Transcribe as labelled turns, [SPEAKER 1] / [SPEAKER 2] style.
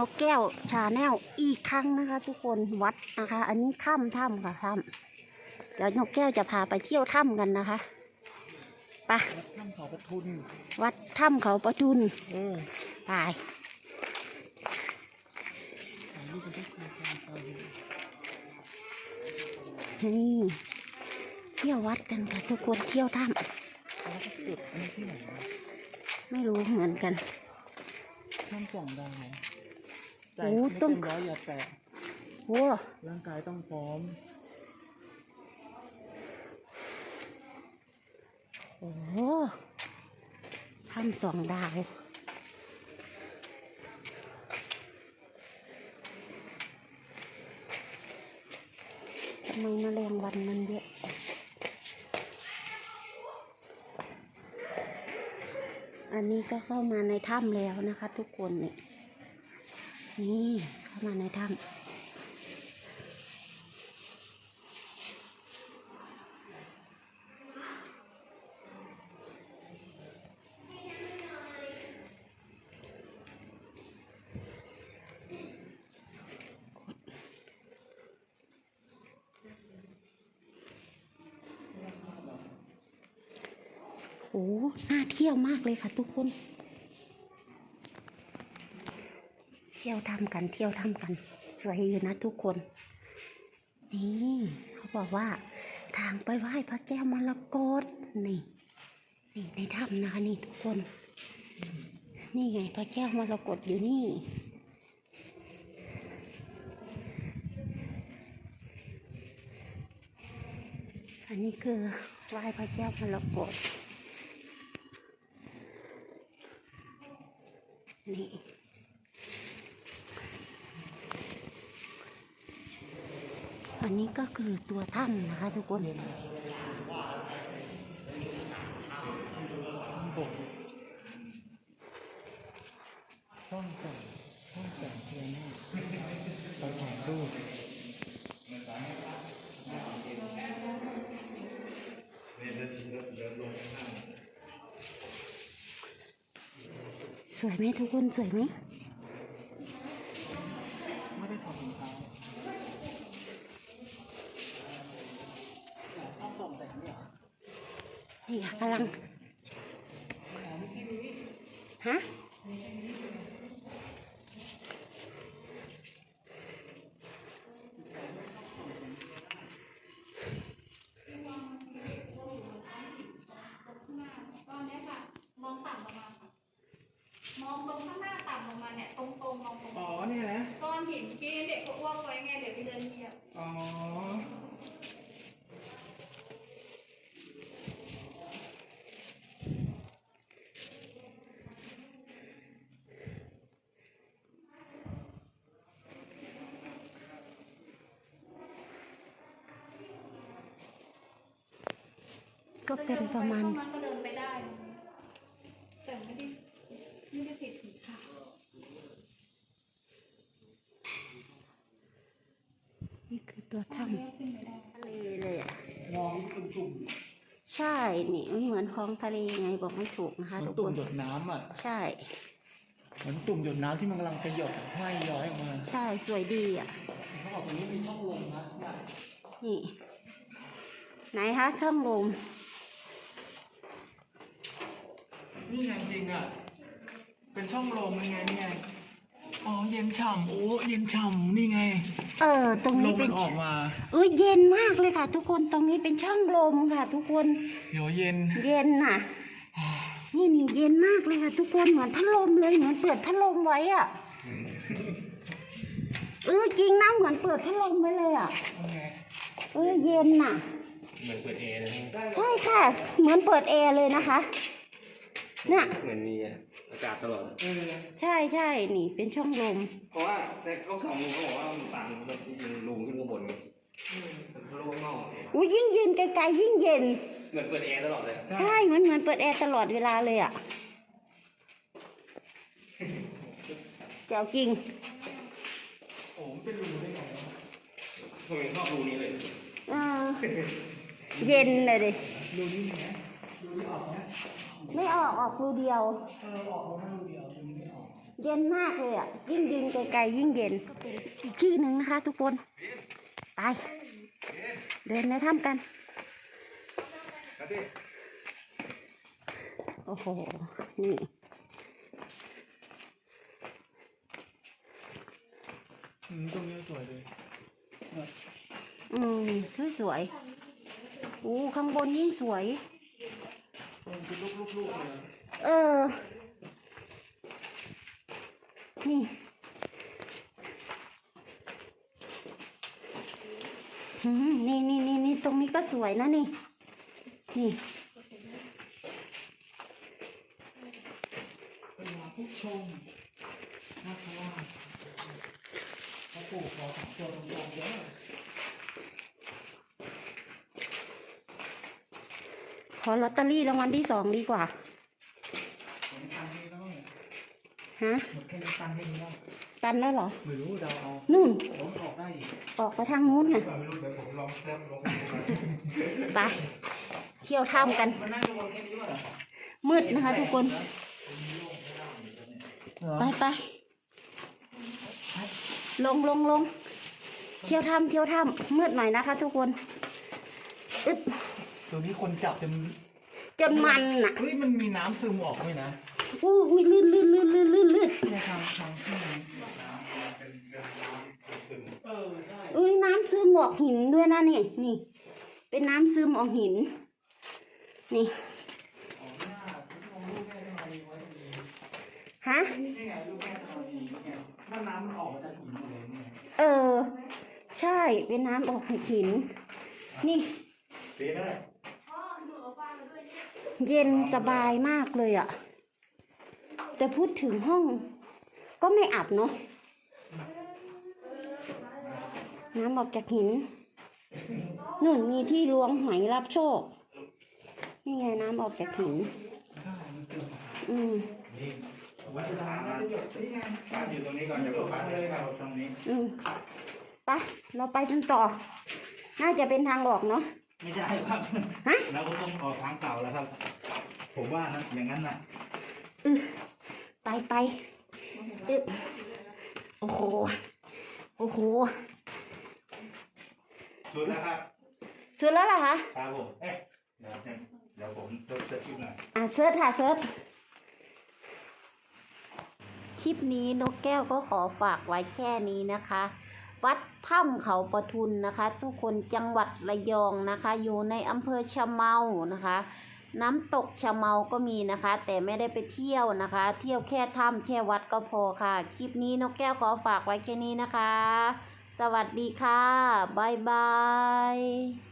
[SPEAKER 1] นกแก้วชาแนลอีกครั้งนะคะ ทุกคนวัดนะคะ อันนี้ถ้ำถ้ำค่ะถ้ำเดี๋ยวนกแก้วจะพาไปเที่ยวถ้ำกันนะคะไป
[SPEAKER 2] วัดถ้ำเขาปทุน
[SPEAKER 1] วัดถ้ำเขาประทุน
[SPEAKER 2] เออ
[SPEAKER 1] ไป
[SPEAKER 2] ของลูกเป็นที่คุณการไป
[SPEAKER 1] นี่เที่ยววัดกันค่ะทุกคนเที่ยวถ้
[SPEAKER 2] แล้วก็จุดอันนี้ที่ไหนวะำ
[SPEAKER 1] ไม่รู้เหมือนกัน
[SPEAKER 2] ถ้ำสองดาว ใจ
[SPEAKER 1] โอ้
[SPEAKER 2] ไม่
[SPEAKER 1] ต้
[SPEAKER 2] เต็
[SPEAKER 1] อง
[SPEAKER 2] มร้อยอย่าแตะ
[SPEAKER 1] โอ้
[SPEAKER 2] ร่างกายต้องพร้อม
[SPEAKER 1] โอ้โหถ้ำสองดาว ทำไมแมลงวันมันเยอะ อันนี้ก็เข้ามาในถ้ำแล้วนะคะทุกคนเนี่ย นี่ เข้ามาในถ้ำโอ้ น่าเที่ยวมากเลยค่ะทุกคน เที่ยวทำกันเที่ยวทำกัน สวยอยู่นะทุกคน นี่เขาบอกว่า ทางไปไหว้พระแก้วมรกตนี่นี่ในถ้ำนะคะนี่ทุกคน นี่ไงพระแก้วมรกตอยู่นี่อันนี้คือไหว้พระแก้วมรกตนี่ อันนี้ก็คือตัวถ้ำนะคะทุกคน
[SPEAKER 2] บนช่องแสงช่องแสงเทียนนี่ไปถ่ายรูป
[SPEAKER 1] สวยไหมทุกคนสวยไหม
[SPEAKER 2] ได้ถอดรองเท้าข้าวส่องแสงเนี่ยเหรอ
[SPEAKER 1] นี่ค่ะกำลัง ฮะ
[SPEAKER 3] ตอนเนี้ยค่ะ มองต่ำลงมาค่ะ มองตรงข้างหน้าต่ำลงมาเนี่ย ตรงๆมองตรง
[SPEAKER 2] อ๋อเนี่ยนะ
[SPEAKER 3] ก้อนหินที่เด็กเขาอ้วกไว้ไงเดี๋ยวไปเดินเหยียบ
[SPEAKER 2] อ๋อ
[SPEAKER 1] ก็เป็นประมาณ
[SPEAKER 3] มันก็เดินไปได้แต่ไม่ได้ไม่ได้ติดผีค่ะ
[SPEAKER 1] นี่คือตัวถ้
[SPEAKER 3] ไม่ได้ขึ้นไปได้ำ
[SPEAKER 1] ทะเลเลยอะ
[SPEAKER 2] มองเป็นตุ่ม
[SPEAKER 1] ใช่ นี่มันเหมือนคลองทะเลไงบอกไม่ถูกนะคะ
[SPEAKER 2] เหมือน
[SPEAKER 1] ทุก
[SPEAKER 2] ตุ่
[SPEAKER 1] ค
[SPEAKER 2] ม
[SPEAKER 1] น
[SPEAKER 2] หยดน้ำอะ
[SPEAKER 1] ใช่
[SPEAKER 2] เหมือนตุ่มหยดน้ำที่มันกำลังจะหยดห้อยย้อยออกมา
[SPEAKER 1] ใช่ สวยดีอะ
[SPEAKER 2] เขาบอกตรงนี้มีช่องลมนะเนี่ย
[SPEAKER 1] นี่ ไหนคะช่องลม
[SPEAKER 2] นี่ไงจริงอะ เป็นช่องลมยังไงนี่ไง อ๋อเย็นฉ่ำโอ้เย็นฉ่ำนี่ไง
[SPEAKER 1] เออ ตรง
[SPEAKER 2] ล
[SPEAKER 1] นี้
[SPEAKER 2] ม
[SPEAKER 1] เป็
[SPEAKER 2] มันนออกมา
[SPEAKER 1] เอ้ยเย็นมากเลยค่ะ ทุกคนตรงนี้เป็นช่องลมค่ะ ทุกคน
[SPEAKER 2] เดี๋ยวเย็น
[SPEAKER 1] เย็นน่ะ นี่นี่เย็นมากเลยค่ะ ทุกคนเหมือนพัดลมเลยเหมือนเปิดพัดลมไว้อะเออจริงนะเหมือนเปิดพัดลมไว้เลยอะเออเย็นน่ะ
[SPEAKER 4] เหมือนเปิดแอร์เลย
[SPEAKER 1] ใช่ค่ะ เหมือนเปิดแอร์เลยนะคะ น่ะ
[SPEAKER 4] เหมือนมีอากาศตลอด
[SPEAKER 2] เออ
[SPEAKER 1] ใช่ใช่นี่ เป็นช่องลม
[SPEAKER 4] เพราะว่าแต่เขาสองลุงเขาบอกว่ามันต่างแบบจริงๆลุงขึ้นข้างบนไงมันทะลุข้างนอก
[SPEAKER 1] อุ้ยยิ่งยืนไกลๆยิ่งเย็น
[SPEAKER 4] เหมือนเปิดแอร์ตลอดเลย
[SPEAKER 1] ใช่เหมือนเหมือนเปิดแอร์ตลอดเวลาเลยอะแจ๋วจริง
[SPEAKER 2] โอ้มันเป็นรูได้ไงวะ
[SPEAKER 4] ผมยังชอบรูนี้เลย
[SPEAKER 1] เออเย็นเลยดิ
[SPEAKER 2] รูนี้ไงรูนี้ออกนะ
[SPEAKER 1] ไม่ออกออกรูเดียว
[SPEAKER 2] เออออกมารูเดียวตรงนี้ไม่ออก
[SPEAKER 1] เย็นมากเลยอะ ยิ่งยืนไไกลๆยิ่งเย็นอีกที่หนึ่งนะคะ ทุกคน ไป เดินในถ้ำกัน โอ้โห นี่
[SPEAKER 2] อืมตรงนี้สวยเลย
[SPEAKER 1] อืมสวยๆอู้ข้างบนยิ่งสวย
[SPEAKER 2] มันเป็นลูกๆๆเลย
[SPEAKER 1] เออ นี่หืมนี่นี่นี่นี่ตรงนี้ก็สวยนะนี่ นี่
[SPEAKER 2] เป็นมาผู้ชมนาคราชเขาปลูกขอสามตัวตรงๆเยอะ
[SPEAKER 1] ขอลอตเตอรี่รางวัลที่สองดีกว่า
[SPEAKER 2] หมดตังค์ให้แล้วเนี่ย
[SPEAKER 1] ฮะ
[SPEAKER 2] หมดแค่นี้ตังค์ให้แล้ว
[SPEAKER 1] กันแล้วเหรอ
[SPEAKER 2] ไม่รู้เดาเอา
[SPEAKER 1] นู่น
[SPEAKER 2] ผมออกได้อีก
[SPEAKER 1] ออกไปทางนู้นไง
[SPEAKER 2] ไม่รู้เดี๋ยวผมลองแคปลอง
[SPEAKER 1] ไป เที่ยวถ้ำกัน
[SPEAKER 2] มันน่าจะวนแค่นี้เหรอ
[SPEAKER 1] มืดนะคะทุกคน ไปไปลงลงลงเที่ยวถ้ำเที่ยวถ้ำมืดหน่อยนะคะทุกคน อึ๊บ
[SPEAKER 2] ตัวนี้คนจับจน
[SPEAKER 1] จนมันอะ
[SPEAKER 2] เฮ้ยมันมีน้ำซึมออกไหมนะ
[SPEAKER 1] อู้ยลื่นลื่นลื่นลื่นลื่นลื่น
[SPEAKER 2] เนี่ยทางทางที่มันเออใช่
[SPEAKER 1] อุ้ยน้ำซึมออกหินด้วยนะนี่นี่ เป็นน้ำซึมออกหิน นี่
[SPEAKER 2] ออกหน้าผมมองลูกแม่ทำไมไว้ดี
[SPEAKER 1] ฮะ
[SPEAKER 2] นี่ไงลูกแม่ทำไมดีเนี่ยถ้าน้ำมันออกมาจากหินหมดเลยเนี่ย
[SPEAKER 1] เออ ใช่เป็นน้ำออกหิน นี่
[SPEAKER 4] ปีได้
[SPEAKER 1] เย็นสบายมากเลยอะ่ะ แต่พูดถึงห้อง ก็ไม่อับเนาะน้ำออกจากหินนู่นมีที่ล้วงหอยรับโชค นี่ไงน้ำออกจากหิน อืม
[SPEAKER 2] วัดน้ำน่าจะหยดนี่ไง
[SPEAKER 4] บ้านอยู่ตรงนี้ก่อนเดี๋ยวผมบ้านเลยครับตรงนี้
[SPEAKER 1] อืมไปเราไปกันต่อ น่าจะเป็นทางออกเนาะ
[SPEAKER 4] ไม่ใช่ครับ
[SPEAKER 1] ฮะ
[SPEAKER 4] เราก็ต้องออกทางเก่าแล้วครับ ผมว่านะอย่างนั้นน่ะ
[SPEAKER 1] ไปไปอึ๊บโอ้โห โอ้โห
[SPEAKER 4] สุดแล้วครับ
[SPEAKER 1] สุดแล้วเหรอคะ
[SPEAKER 4] ครับผม เอ๊ะเดี๋ยวเดี๋ยวผมจะจะคิดหน่อย
[SPEAKER 1] อะเซิร์ชค่ะเซิร์ชคลิปนี้นกแก้วก็ขอฝากไว้แค่นี้นะคะ วัดถ้ำเขาปะทุนนะคะ ทุกคนจังหวัดระยองนะคะ อยู่ในอำเภอชะเมานะคะ น้ำตกชะเมาก็มีนะคะ แต่ไม่ได้ไปเที่ยวนะคะ เที่ยวแค่ถ้ำแค่วัดก็พอค่ะ คลิปนี้นกแก้วขอฝากไว้แค่นี้นะคะ สวัสดีค่ะ บ๊ายบาย